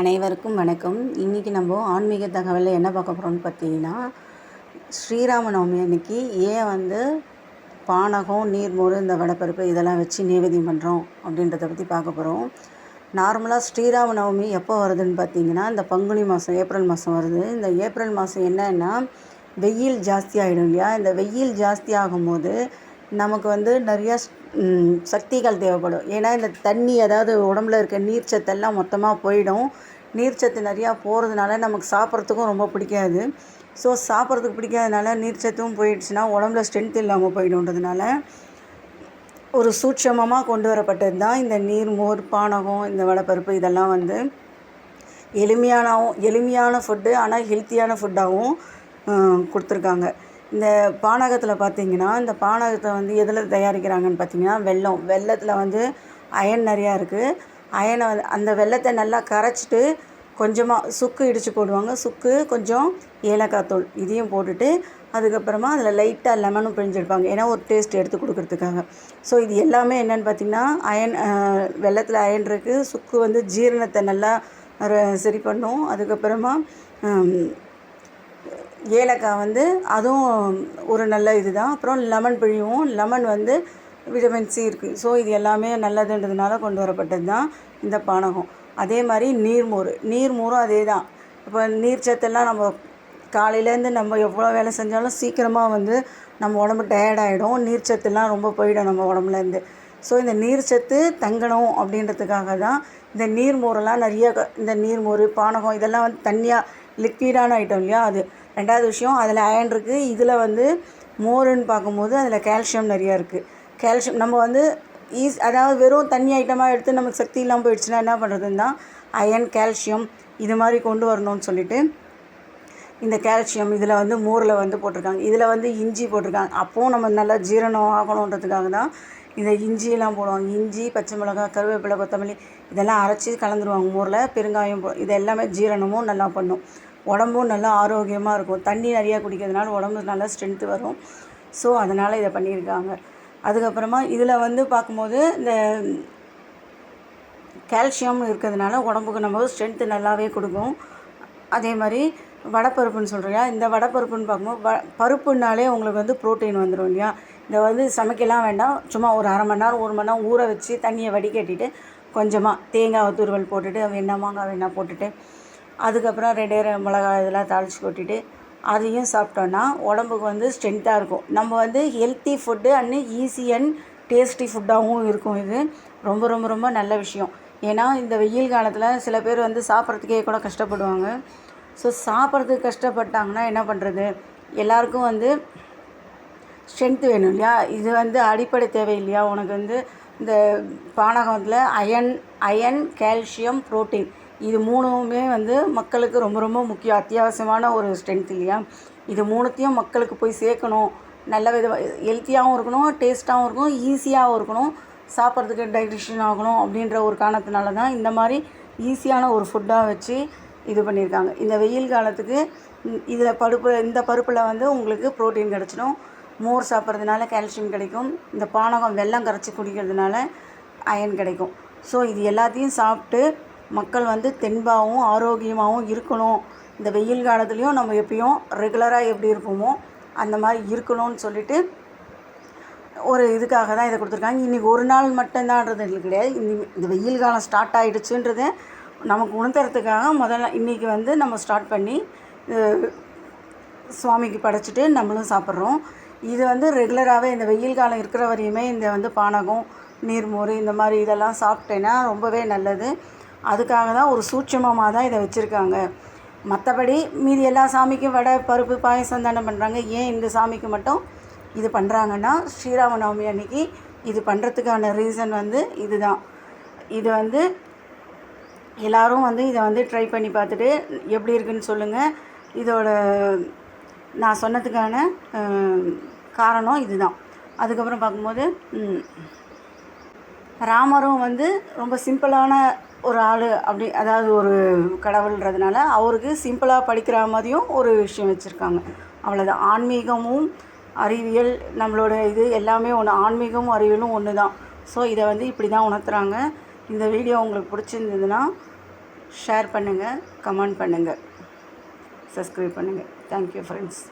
அனைவருக்கும் வணக்கம். இன்றைக்கி நம்ம ஆன்மீக தகவலில் என்ன பார்க்க போகிறோம்னு பார்த்தீங்கன்னா ஸ்ரீராம நவமி அன்னைக்கு ஏன் வந்து பானகம் நீர்மோர் இந்த வடப்பருப்பு இதெல்லாம் வச்சு நைவேத்தியம் பண்ணுறோம் அப்படின்றத பற்றி பார்க்க போகிறோம் நார்மலாக ஸ்ரீராம நவமி எப்போ வருதுன்னு பார்த்தீங்கன்னா இந்த பங்குனி மாதம் ஏப்ரல் மாதம் வருது. இந்த ஏப்ரல் மாதம் என்னன்னா வெயில் ஜாஸ்தி ஆகிடும் இல்லையா? இந்த வெயில் ஜாஸ்தி ஆகும்போது நமக்கு வந்து நிறையா சக்திகள் தேவைப்படும். ஏன்னா இந்த தண்ணி அதாவது உடம்புல இருக்க நீர்ச்சத்தெல்லாம் மொத்தமாக போயிடும். நீர்ச்சத்து நிறையா போகிறதுனால நமக்கு சாப்பிட்றதுக்கும் ரொம்ப பிடிக்காது. ஸோ சாப்பிட்றதுக்கு பிடிக்காதனால நீர்ச்சத்தும் போயிடுச்சுன்னா உடம்புல ஸ்ட்ரென்த் இல்லாமல் போயிடும்ன்றதுனால ஒரு சூட்சமமாக கொண்டு வரப்பட்டது தான் இந்த நீர் மோர் பானகம் இந்த வடப்பருப்பு இதெல்லாம் வந்து. எளிமையானவும் எளிமையான ஃபுட்டு ஆனால் ஹெல்த்தியான ஃபுட்டாகவும் கொடுத்துருக்காங்க. இந்த பானகத்தில் பார்த்தீங்கன்னா இந்த பானகத்தை வந்து எதில் தயாரிக்கிறாங்கன்னு பார்த்தீங்கன்னா வெல்லம். வெல்லத்தில் வந்து அயன் நிறையா இருக்குது அயனை வந்து அந்த வெள்ளத்தை நல்லா கரைச்சிட்டு கொஞ்சமாக சுக்கு இடித்து போடுவாங்க. சுக்கு கொஞ்சம் ஏலக்காய் தூள் இதையும் போட்டுட்டு அதுக்கப்புறமா அதில் லைட்டாக லெமனும் பிழிஞ்செடுப்பாங்க ஏன்னா ஒரு டேஸ்ட் எடுத்து கொடுக்குறதுக்காக. ஸோ இது எல்லாமே என்னென்னு பார்த்தீங்கன்னா அயன் வெள்ளத்தில் அயன் இருக்குது சுக்கு வந்து ஜீரணத்தை நல்லா சரி பண்ணும். அதுக்கப்புறமா ஏலக்காய் வந்து அதுவும் ஒரு நல்ல இது தான் அப்புறம் லெமன் பிழியும். லெமன் வந்து விட்டமின் சி இருக்குது ஸோ இது எல்லாமே நல்லதுன்றதுனால கொண்டு வரப்பட்டது தான் இந்த பானகம். அதே மாதிரி நீர்மோர் நீர்மோரும் அதே தான் இப்போ நீர்ச்சத்தெல்லாம் நம்ம காலையிலேருந்து நம்ம எவ்வளோ வேலை செஞ்சாலும் சீக்கிரமாக வந்து நம்ம உடம்பு டயர்டாகிடும் நீர்ச்சத்துலாம் ரொம்ப போயிடும் நம்ம உடம்புலேருந்து. ஸோ இந்த நீர்ச்சத்து தங்கணும் அப்படின்றதுக்காக தான் இந்த நீர்மோரெல்லாம் நிறைய க- இந்த நீர்மோர் பானகம் இதெல்லாம் வந்து தனியாக லிக்விடான ஐட்டம் இல்லையா? அது ரெண்டாவது விஷயம் அதில் அயன் இருக்குது இதில் வந்து மோருன்னு பார்க்கும்போது அதில் கால்சியம் நிறையா இருக்குது கால்சியம் நம்ம வந்து ஈஸ் அதாவது வெறும் தண்ணி ஐட்டமாக எடுத்து நமக்கு சக்தி இல்லாமல் போயிடுச்சுன்னா என்ன பண்ணுறதுன்னா அயன் கால்சியம் இது மாதிரி கொண்டு வரணும்னு சொல்லிட்டு இந்த கால்சியம் இதில் வந்து மோரில் வந்து போட்டிருக்காங்க. இதில் வந்து இஞ்சி போட்டிருக்காங்க. அப்போவும் நம்ம நல்லா ஜீரணம் ஆகணுன்றதுக்காக தான் இந்த இஞ்சியெல்லாம் போடுவாங்க. இஞ்சி பச்சை மிளகாய் கருவேப்பிலை கொத்தமல்லி இதெல்லாம் அரைச்சி கலந்துருவாங்க மோரில். பெருங்காயம் போ இது எல்லாமே ஜீரணமும் நல்லா பண்ணும். உடம்பும் நல்லா ஆரோக்கியமாக இருக்கும். தண்ணி நிறையா குடிக்கிறதுனால உடம்பு நல்லா ஸ்ட்ரென்த்து வரும். ஸோ அதனால் இதை பண்ணியிருக்காங்க. அதுக்கப்புறமா இதில் வந்து பார்க்கும்போது இந்த கால்சியம் இருக்கிறதுனால உடம்புக்கு நம்ம ஸ்ட்ரென்த்து நல்லாவே கொடுக்கும். அதே மாதிரி வடப்பருப்புன்னு சொல்கிறியா இந்த வடைப்பருப்புன்னு பார்க்கும்போது வ பருப்புனாலே உங்களுக்கு வந்து ப்ரோட்டீன் வந்துடும் இல்லையா? இதை வந்து சமைக்கலாம் வேண்டாம். சும்மா ஒரு அரை மணி நேரம் ஒரு மணி நேரம் ஊற வச்சு தண்ணியை வடிகட்டிட்டு கொஞ்சமாக தேங்காய் துருவல் போட்டுட்டு வெண்ணமாங்காய் வெண்ணா போட்டுட்டு அதுக்கப்புறம் ரெண்டே ரெண்டு மிளகாய் இதெல்லாம் தாளித்து கொட்டிட்டு அதையும் சாப்பிட்டோன்னா உடம்புக்கு வந்து ஸ்ட்ரென்த்தாக இருக்கும். நம்ம வந்து healthy food and easy and tasty ஃபுட்டாகவும் இருக்கும். இது ரொம்ப ரொம்ப ரொம்ப நல்ல விஷயம். ஏன்னா இந்த வெயில் காலத்தில் சில பேர் வந்து சாப்பிட்றதுக்கே கூட கஷ்டப்படுவாங்க. ஸோ சாப்பிட்றதுக்கு கஷ்டப்பட்டாங்கன்னா என்ன பண்ணுறது எல்லாருக்கும் வந்து ஸ்ட்ரென்த்து வேணும் இல்லையா? இது வந்து அடிப்படை தேவை இல்லையா உனக்கு வந்து இந்த பானகத்தில் அயன் அயன் கால்சியம் புரோட்டீன் இது மூணுமே வந்து மக்களுக்கு ரொம்ப ரொம்ப முக்கியம். அத்தியாவசியமான ஒரு ஸ்ட்ரென்த் இல்லையா? இது மூணுத்தையும் மக்களுக்கு போய் சேர்க்கணும். நல்ல விதமாக ஹெல்த்தியாகவும் இருக்கணும் டேஸ்ட்டாகவும் இருக்கணும் ஈஸியாகவும் இருக்கணும் சாப்பிட்றதுக்கு டைஜஷன் ஆகணும் அப்படின்ற ஒரு காரணத்தினால தான் இந்த மாதிரி ஈஸியான ஒரு ஃபுட்டாக வச்சு இது பண்ணியிருக்காங்க. இந்த வெயில் காலத்துக்கு இதில் பருப்பு இந்த பருப்பில் வந்து உங்களுக்கு ப்ரோட்டீன் கிடச்சிடும். மோர் சாப்பிட்றதுனால கால்சியம் கிடைக்கும். இந்த பானகம் வெல்லம் கரைச்சி குடிக்கிறதுனால அயன் கிடைக்கும். ஸோ இது எல்லாத்தையும் சாப்பிட்டு மக்கள் வந்து தென்பாகவும் ஆரோக்கியமாகவும் இருக்கணும். இந்த வெயில் காலத்துலேயும் நம்ம எப்பயும் ரெகுலராக எப்படி இருப்போமோ அந்த மாதிரி இருக்கணும்னு சொல்லிட்டு ஒரு இதுக்காக தான் இதை கொடுத்துருக்காங்க. இன்றைக்கி ஒரு நாள் மட்டும்தான்றது இல்லை கிடையாது. இந்த இந்த வெயில் காலம் ஸ்டார்ட் ஆகிடுச்சுன்றது நமக்கு உணர்த்துறதுக்காக முதல்ல இன்றைக்கி வந்து நம்ம ஸ்டார்ட் பண்ணி சுவாமிக்கு படைச்சிட்டு நம்மளும் சாப்பிட்றோம். இது வந்து ரெகுலராகவே இந்த வெயில் காலம் இருக்கிற வரையுமே இந்த வந்து பானகம் நீர்மோர் இந்த மாதிரி இதெல்லாம் சாப்பிட்டேன்னா ரொம்பவே நல்லது. அதுக்காக தான் ஒரு சூட்சமமாக தான் இதை வச்சுருக்காங்க. மற்றபடி மீதி எல்லா சாமிக்கும் வடை பருப்பு பாயசம் தானே பண்ணுறாங்க ஏன் இந்த சாமிக்கு மட்டும் இது பண்ணுறாங்கன்னா ஸ்ரீராம நவமி அன்னைக்கு இது பண்ணுறதுக்கான ரீசன் வந்து இதுதான். இது வந்து எல்லாரும் வந்து இதை வந்து ட்ரை பண்ணி பார்த்துட்டு எப்படி இருக்குன்னு சொல்லுங்கள் இதோட நான் சொன்னதுக்கான காரணம் இதுதான். அதுக்கப்புறம் பார்க்கும்போது ராமரும் வந்து ரொம்ப சிம்பிளான ஒரு ஆள் அப்படி அதாவது ஒரு கடவுள்ன்றதுனால அவருக்கு சிம்பிளாக படிக்கிற மாதிரியும் ஒரு விஷயம் வச்சுருக்காங்க. அவ்வளோதான் ஆன்மீகமும் அறிவியல் நம்மளோட இது எல்லாமே ஒன்று ஆன்மீகமும் அறிவியலும் ஒன்று தான் ஸோ இதை வந்து இப்படி தான் உணர்த்துறாங்க. இந்த வீடியோ உங்களுக்கு பிடிச்சிருந்ததுன்னா ஷேர் பண்ணுங்கள் கமெண்ட் பண்ணுங்கள் சப்ஸ்கிரைப் பண்ணுங்கள் தேங்க்யூ ஃப்ரெண்ட்ஸ்